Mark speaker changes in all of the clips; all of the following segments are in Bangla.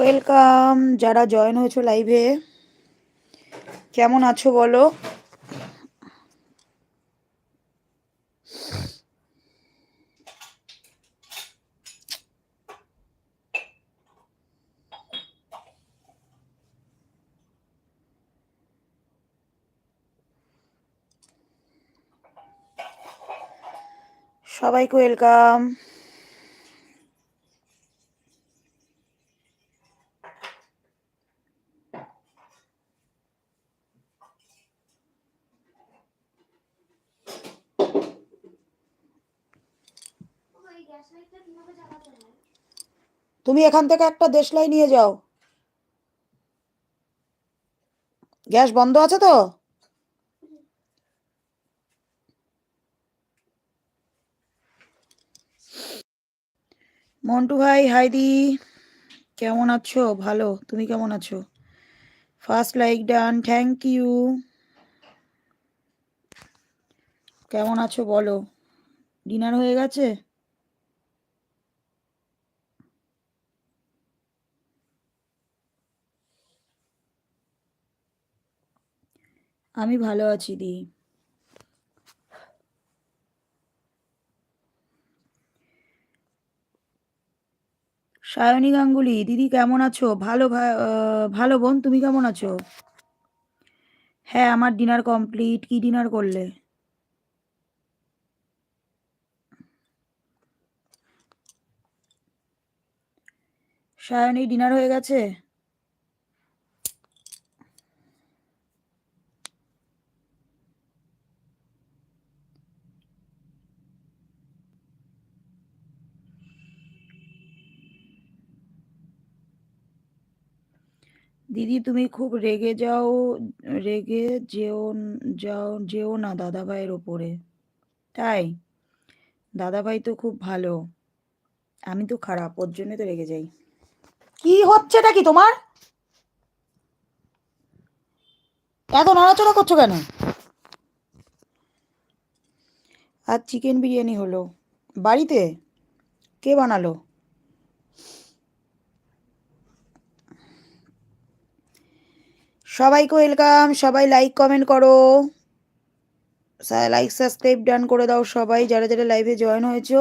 Speaker 1: ওয়েলকাম যারা জয়েন হয়েছো লাইভে কেমন আছো বলো? সবাইকে ওয়েলকাম। তুমি এখান থেকে একটা দেশলাই নিয়ে যাও। গ্যাস বন্ধ আছে তো? মন্টু ভাই, হাইদি, কেমন আছো? ভালো, তুমি কেমন আছো? First like done thank you কেমন আছো বলো? ডিনার হয়ে গেছে? আমি ভালো আছি, দি। সায়নী গাঙ্গুলি, দিদি কেমন আছো? ভালো ভালো বোন, তুমি কেমন আছো? হ্যাঁ আমার ডিনার কমপ্লিট। কি ডিনার করলে? সায়নী, ডিনার হয়ে গেছে? দিদি তুমি খুব রেগে যাও রেগে যেও যাও যেও না দাদা ভাইয়ের ওপরে। তাই? দাদা ভাই তো খুব ভালো। আমি তো খারাপ ওর জন্য তো রেগে যাই। কি হচ্ছেটা কি তোমার? এত নড়াচড়া করছ কেন? আর চিকেন বিরিয়ানি হলো। বাড়িতে? কে বানালো? সবাইকে ওয়েলকাম সবাই লাইক কমেন্ট করো। লাইক সাবস্ক্রাইব ডান করে দাও সবাই, যারা যারা লাইভে জয়েন হয়েছো।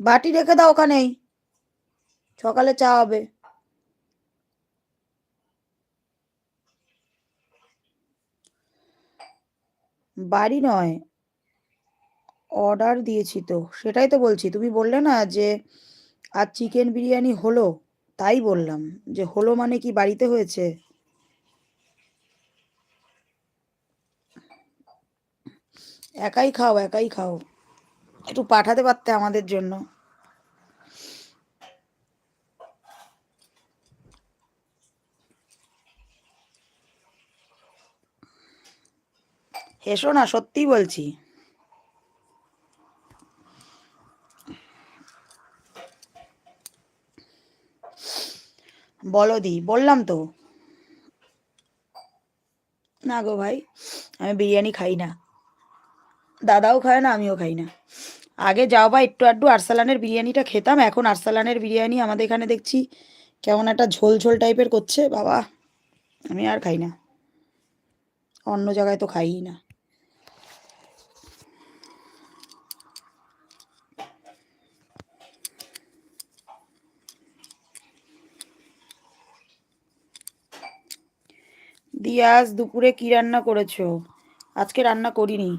Speaker 1: বাটি রেখে দাও ওখানেই। সকালে চা হবে। বাড়ি নয়। অর্ডার দিয়েছি তো। সেটাই তো বলছি। তুমি বললে না যে আর চিকেন বিরিয়ানি হলো, তাই বললাম। যে হলো মানে কি বাড়িতে হয়েছে? একাই খাও একাই খাও। একটু পাঠাতে পারতে আমাদের জন্য। হেসো না সত্যি বলছি। বলো দি, বললাম তো। না গো ভাই, আমি বিরিয়ানি খাই না। দাদাও খায় না, আমিও খাই না। আগে যাও বা, একটু আধটু আরসালানের বিরিয়ানিটা খেতাম, এখন আরসালানের বিরিয়ানি আমাদের এখানে দেখছি কেমন একটা ঝোল ঝোল টাইপের করছে, বাবা। আমি আর খাই না। অন্য জায়গায় তো খাই না। দিয়ে আজ দুপুরে কি রান্না করেছ? আজকে রান্না করিনি।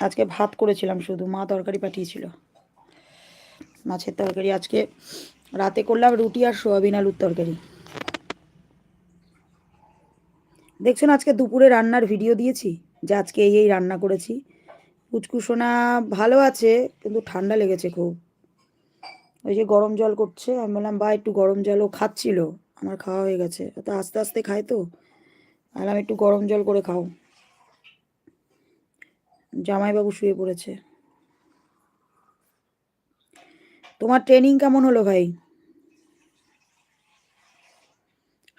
Speaker 1: আজকে ভাত করেছিলাম শুধু, মা তরকারি পাঠিয়েছিল। মাছের তরকারি আজকে রাতে করলাম রুটি আর সোয়াবিন আলুর তরকারি। দেখছেন আজকে দুপুরে রান্নার ভিডিও দিয়েছি, যে আজকে এই এই রান্না করেছি। কুচকুসোনা ভালো আছে, কিন্তু ঠান্ডা লেগেছে খুব। ওই যে গরম জল করছে, আমি বললাম, বা, একটু গরম জলও খাচ্ছিল, আমার খাওয়া হয়ে গেছে। তো আস্তে আস্তে খায় তো। আলাম একটু গরম জল করে খাও জামাইবাবু শুয়ে পড়েছে। তোমার ট্রেনিং কেমন হলো ভাই?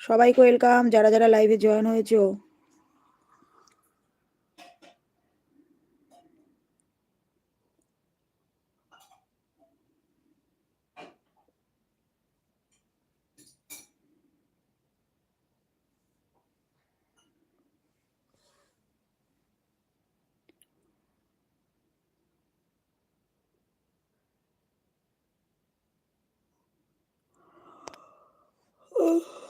Speaker 1: সবাইকে ওয়েলকাম যারা যারা লাইভে জয়েন হয়েছো। Oh.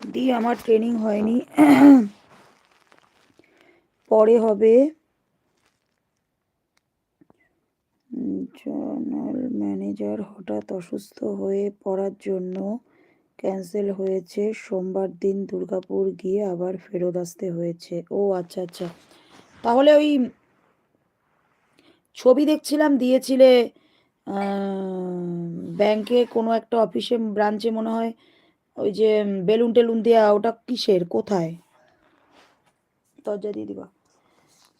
Speaker 1: দি আমার ট্রেনিং হয়নি। পরে হবে জনাল ম্যানেজার হঠাৎ অসুস্থ হয়ে পড়ার জন্য ক্যান্সেল হয়েছে। সোমবার দিন দুর্গাপুর গিয়ে আবার ফেরত আসতে হয়েছে। ও আচ্ছা আচ্ছা। তাহলে ওই ছবি দেখছিলাম, দিয়েছিলে ব্যাংকে কোনো একটা অফিসে ব্রাঞ্চে মনে হয় ওই যে বেলুন টেলুন দেওয়া ওটা কিসের? কোথায়? দরজা দিয়ে দিবা।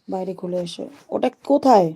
Speaker 1: বাইরে খুলে এসে। ওটা কোথায়?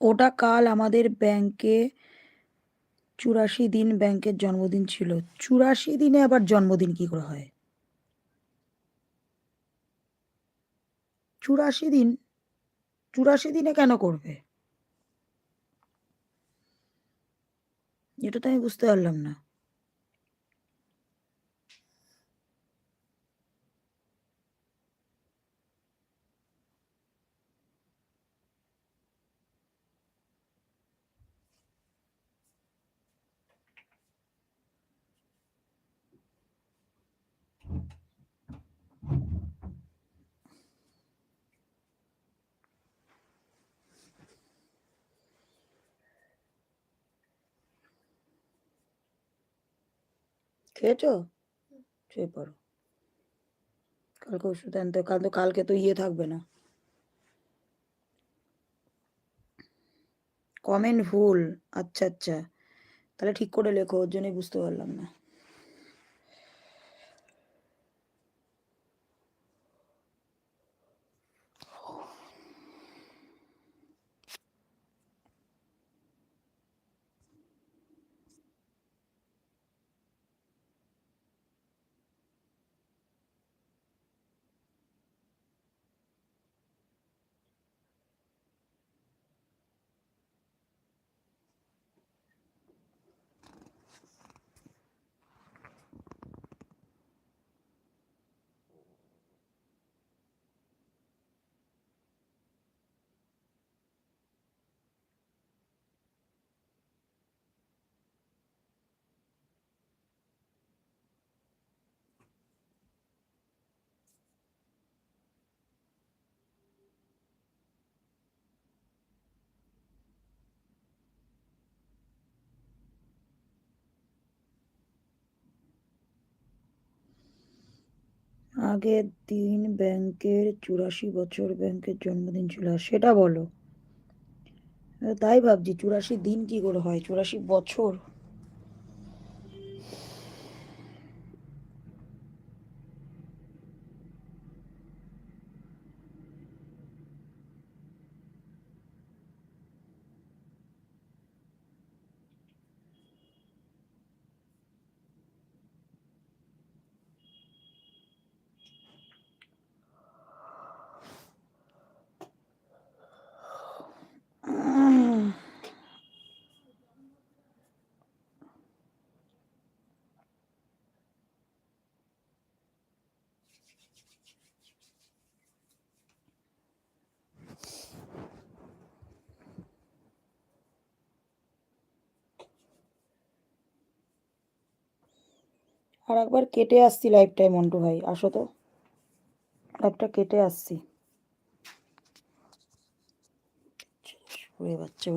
Speaker 1: ওটা কাল আমাদের ব্যাংকে চুরাশি দিন ব্যাংকের জন্মদিন ছিল। চুরাশি দিনে আবার জন্মদিন কি করে হয়? চুরাশি দিন? চুরাশি দিনে কেন করবে? এটা তো আমি বুঝতে পারলাম না। খেয়েছো? শুয়ে পড়ো কালকে ওষুধ আনতে, কাল তো, কালকে তো ইয়ে থাকবে না। কমেন্ট ভুল আচ্ছা আচ্ছা। তাহলে ঠিক করে লেখো, ওর জন্যই বুঝতে পারলাম না। আগের দিন ব্যাংকের চুরাশি বছর ব্যাংকের জন্মদিন ছিল সেটা বলো। তাই ভাবছি, চুরাশি দিন কি করে হয়? চুরাশি বছর? আর একবার কেটে আসছি লাইফটাই মন্টু ভাই। আসো তো। লাইফটা কেটে আসছি। বাচ্চা